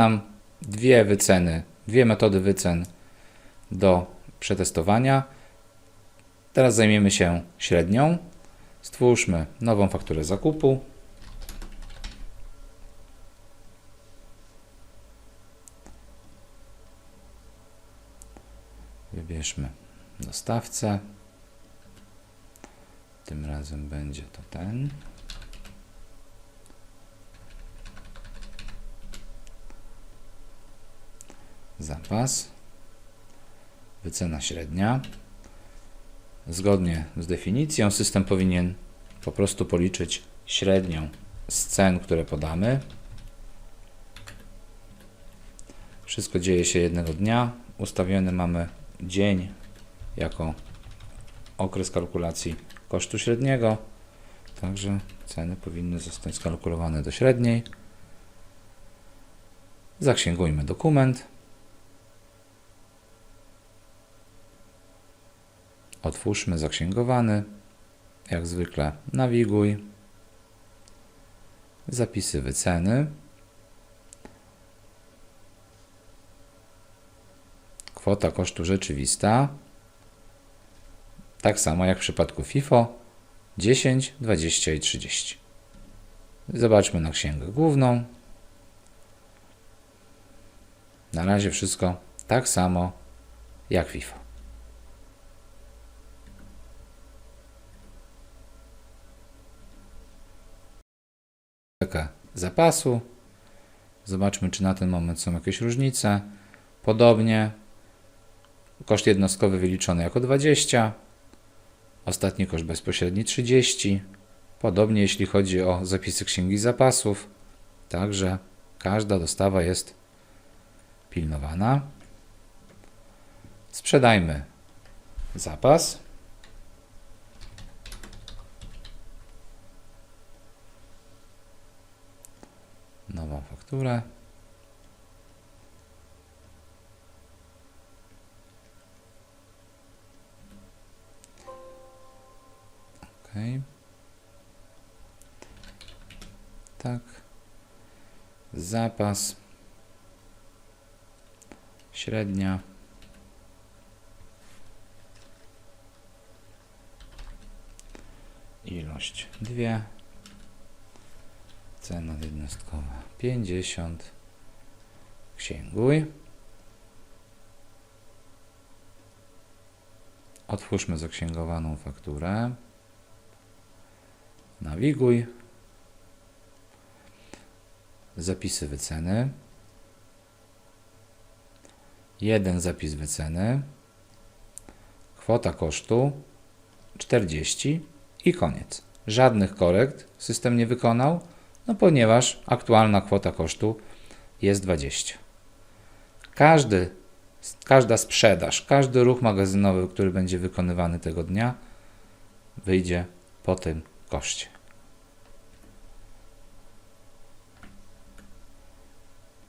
Mam dwie wyceny, dwie metody wycen do przetestowania. Teraz zajmiemy się średnią. Stwórzmy nową fakturę zakupu. Wybierzmy dostawcę. Tym razem będzie to ten. Zapas. Wycena średnia. Zgodnie z definicją system powinien po prostu policzyć średnią z cen, które podamy. Wszystko dzieje się jednego dnia. Ustawiony mamy dzień jako okres kalkulacji kosztu średniego. Także ceny powinny zostać skalkulowane do średniej. Zaksięgujmy dokument. Otwórzmy zaksięgowany. Jak zwykle nawiguj. Zapisy wyceny. Kwota kosztu rzeczywista. Tak samo jak w przypadku FIFO 10, 20 i 30. Zobaczmy na księgę główną. Na razie wszystko tak samo jak FIFO. Zapasu. Zobaczmy, czy na ten moment są jakieś różnice. Podobnie koszt jednostkowy wyliczony jako 20, ostatni koszt bezpośredni 30. Podobnie jeśli chodzi o zapisy księgi zapasów. Także każda dostawa jest pilnowana. Sprzedajmy zapas. Nowa faktura. Ok. Tak. Zapas. Średnia. Ilość dwie. Cena jednostkowa 50. Księguj. Otwórzmy zaksięgowaną fakturę. Nawiguj. Zapisy wyceny. Jeden zapis wyceny. Kwota kosztu 40 i koniec. Żadnych korekt system nie wykonał, no ponieważ aktualna kwota kosztu jest 20. Każdy, każda sprzedaż, każdy ruch magazynowy, który będzie wykonywany tego dnia, wyjdzie po tym koszcie.